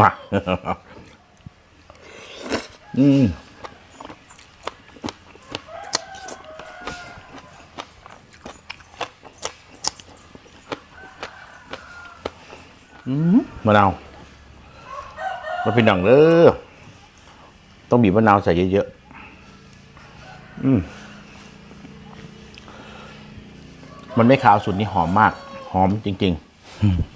มาอืมอืมมะนาวมาเป็นดังเลยต้องบีบมะนาวใส่เยอะๆอืมมันไม่ขาวสุดนี่หอมมาก หอมจริง ๆ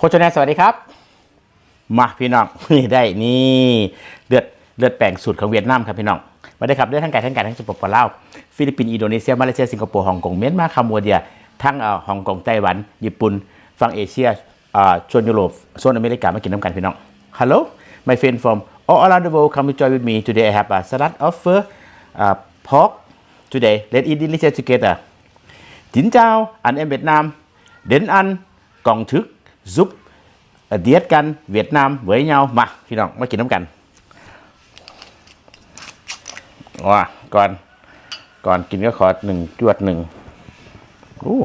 โคชแนลสวัสดีครับ มาพี่น้องนี่ได้นี่เลือดเลือดแปลงสูตรของเวียดนามครับพี่น้องมาได้ครับเลือดทั้งไก่ทั้งไก่ทั้งสปปลาวฟิลิปปินส์อินโดนีเซียมาเลเซียสิงคโปร์ฮ่องกงเมียนมาคัมโบเดีย ทั้งเอ่อฮ่องกงไต้หวัน ญี่ปุ่นฝั่งเอเชียอ่าโซนยุโรปโซนอเมริกามากินน้ำกันพี่น้อง Hello my friend from all around the world come to join with me today I have a salad of uh, pork today let's eat delicious together Xin chào, anh em Việt Nam. Đến ăn còn thức giúp uh, tiết canh Việt Nam với nhau mà พี่น้อง มากินน้ำกันว้าก่อนก่อนกินก็ขอหนึ่งจวดหนึ่งอู้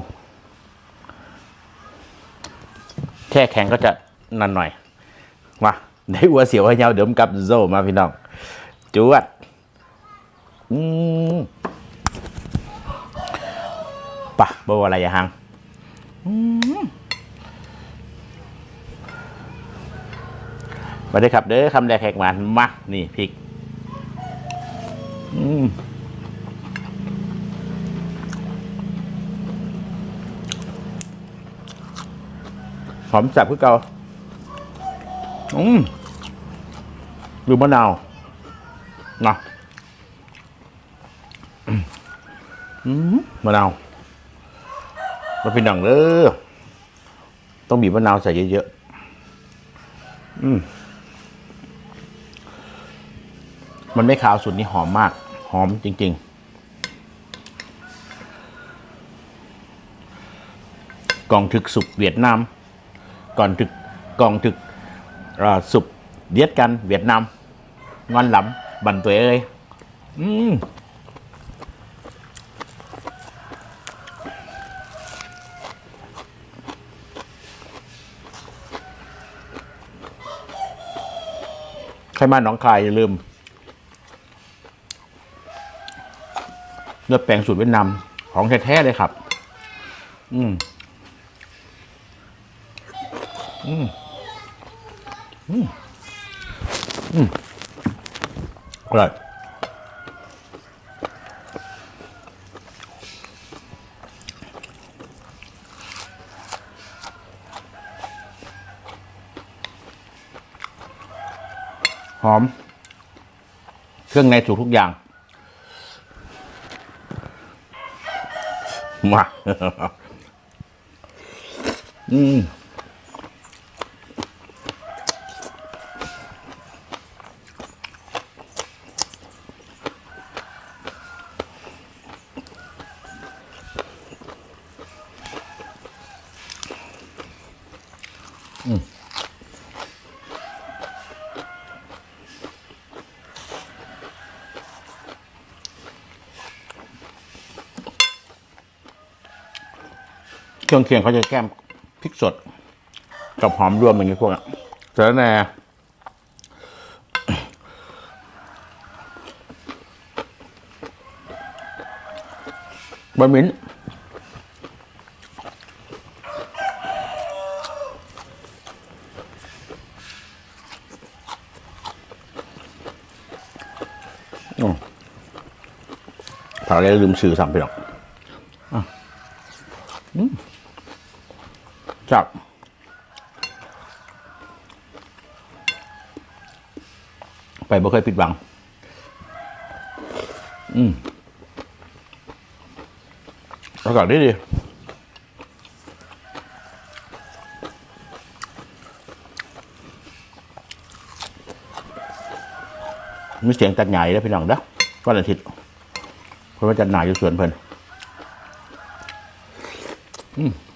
แค่แข็งก็จะนันหน่อยมาได้อัวเสียวให้เงาเดี๋ยวผมกับโซมาพี่น้องจวดอืมปะบอะไรอย่าหังอืม มาได้ครับเด้อคำแรกแขกหวานมานี่พริกอืมหอมจับคือเกาอืมดูมะนาวนะอืมมะนาวมาเป็นดังเลยต้องบีบมะนาวใส่เยอะๆ อืม มันไม่ขาวสุดนี่หอมมาก หอมจริง ๆ กล่องถึกสุกเวียดนามก่อนถึกกล่องถึกอ่าสุกเดียดกันเวียดนามนอนหลำบันตัวเอ้ยอืมใครมาหนองคายอย่าลืม เลือแปลงสูตรเวียดนามของแท้ๆเลยครับ อืม อืม อืม อืมอร่อยหอม เครื่องในถูกทุกอย่าง มา อืม รื่องเคียงเขาจะแก้มพริกสด กับหอมรวมอย่างนี้พวกอะเสร็จแล้วแน่บะหมิ้นอืมถามอะไรลืมชื่อสั่งไปหรอก จับไปบ่เคยผิดหวัง อืมแล้วก็ได้ดีมีเสียงตัดใหญ่แล้วพี่น้องเด้อวันอาทิตย์เพราะว่าจัดหนายอยู่สวนเพิ่นที่ห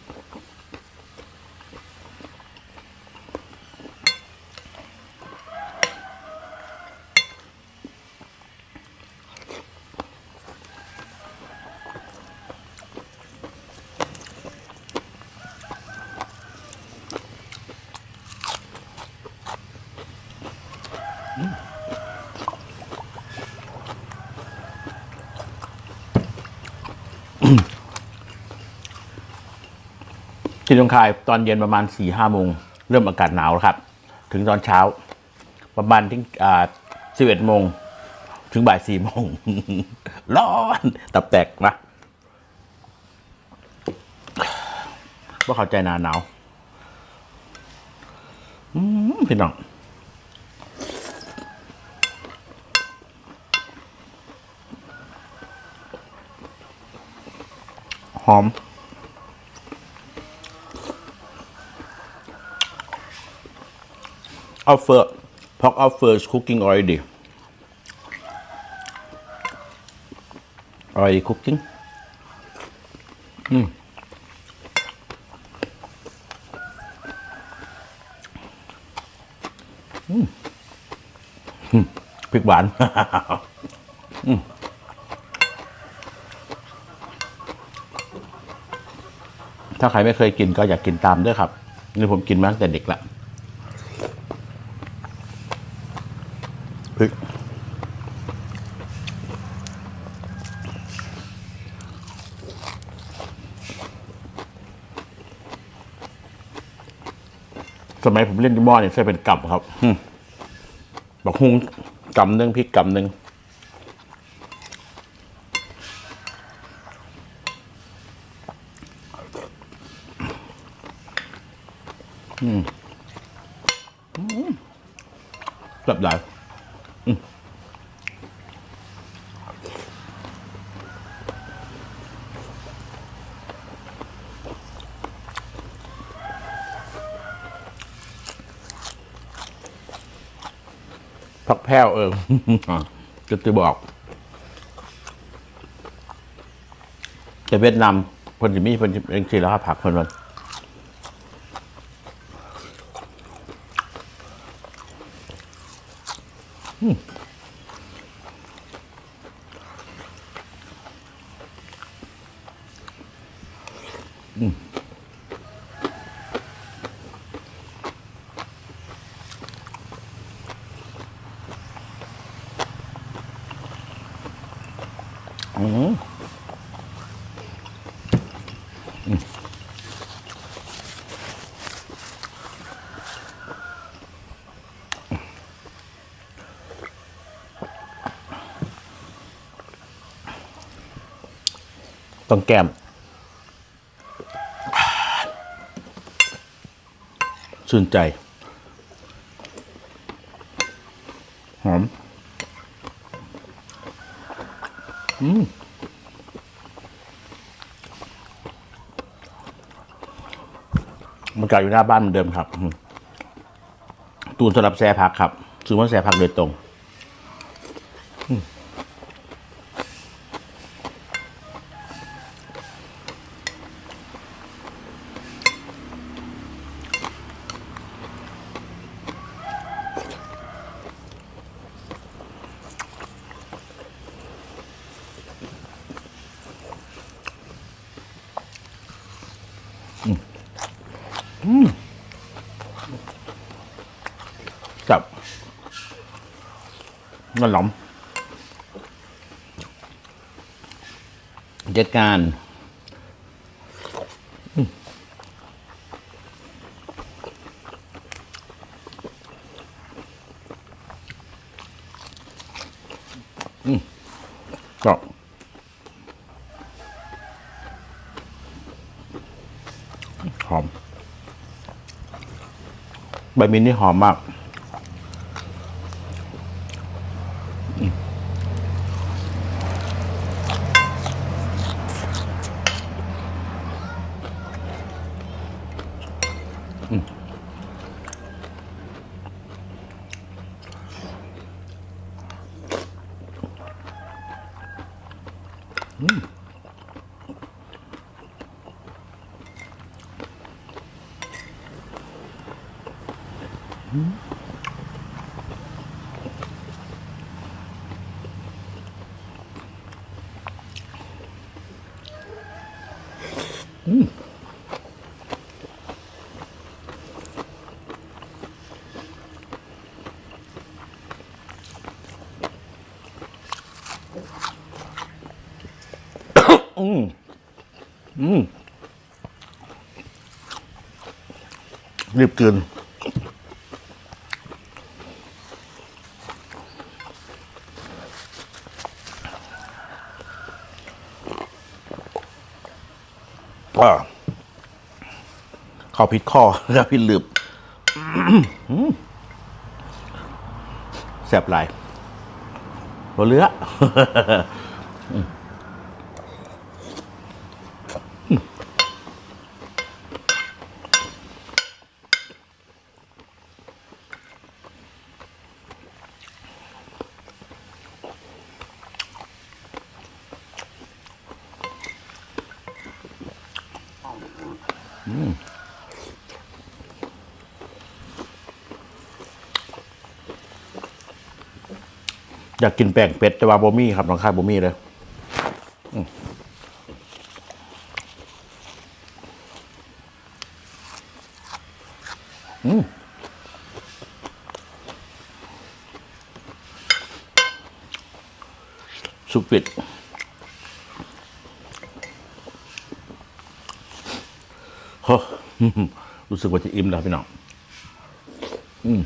นองคายตอนเย็นประมาณสี่ห้าโมงเริ่มอากาศหนาวแล้วครับ ถึงตอนเช้า ประมาณที่อ่าสิบเอ็ดโมงถึงบ่ายสี่โมงร้อน ตับแตกนะว่าเข้าใจหนาหนาวอืมพี่น้องหอม offer pork offer is cooking already already cooking อืมอืมอืมพริกหวาน อืมถ้าใครไม่เคยกินก็อยากกินตามด้วยครับ นี่ผมกินมาตั้งแต่เด็กละ สมัยผมเล่นดิมอเนี่ยใช้เป็นกับครับอืมบอกฮุงกำหนึ่งพริกกำหนึ่งอืมอืมแบบไหน ผักแพ้วเออจะจะบอกแต่เวียดนามคนจะมีคนจะจริงๆแล้วครับผักคนมันอืม ต้องแก้มชื่นใจ หอม อืมมันกลับอยู่หน้าบ้านเหมือนเดิมครับ ตูนสำหรับแซ่ผักครับ ซื้อมาแซ่ผักโดยตรง กับเงินหลอมจัดการอืมอืมก็หอม ใบมินนี่หอมมาก อืม อืม รีบเกิน ก็ข้าพิดข้อแล้วพิษลืบแสบหลายหัวเลือ อยากกินแป้งเป็ดแต่ว่าบ่มีครับน้องค่ายบ่มีเลยอืมสุปิดโอ้รู้สึกว่าจะอิ่มแล้วพี่น้องอืม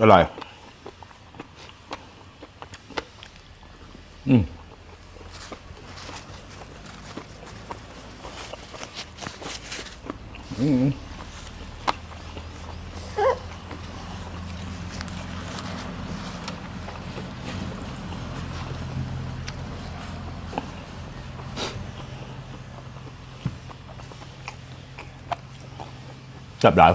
อร่อย อืมอืม จับได้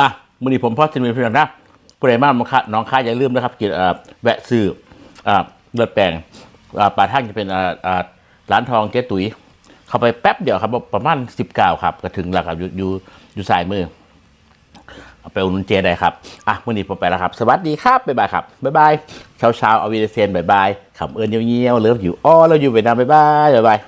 อะมือนี้ผมพ่อจะมีเพียงนะผู้ใดมาน้องค้าน้องค้าอย่าลืมนะครับกินเอ่อแวะซื้อเลือดแปลงอ่าปลาท่างจะเป็นร้านทองเจ๊ตุ๋ย เข้าไปแป๊บเดียวครับ ประมาณสิบเก้าครับ ก็ถึงแล้วครับอยู่อยู่อยู่สายมือ ไปอุดหนุนเจได้ครับ อะมื่อนี้ผมไปแล้วครับ สวัสดีครับ บ๊ายบายครับ บ๊ายบายเช้าเช้าๆเอาวีเดเซียนบ๊ายบายขำเอิญเยี่ยวๆเลิฟอยู่อ้อเราอยู่เวียดนามบ๊ายบายบ๊ายบาย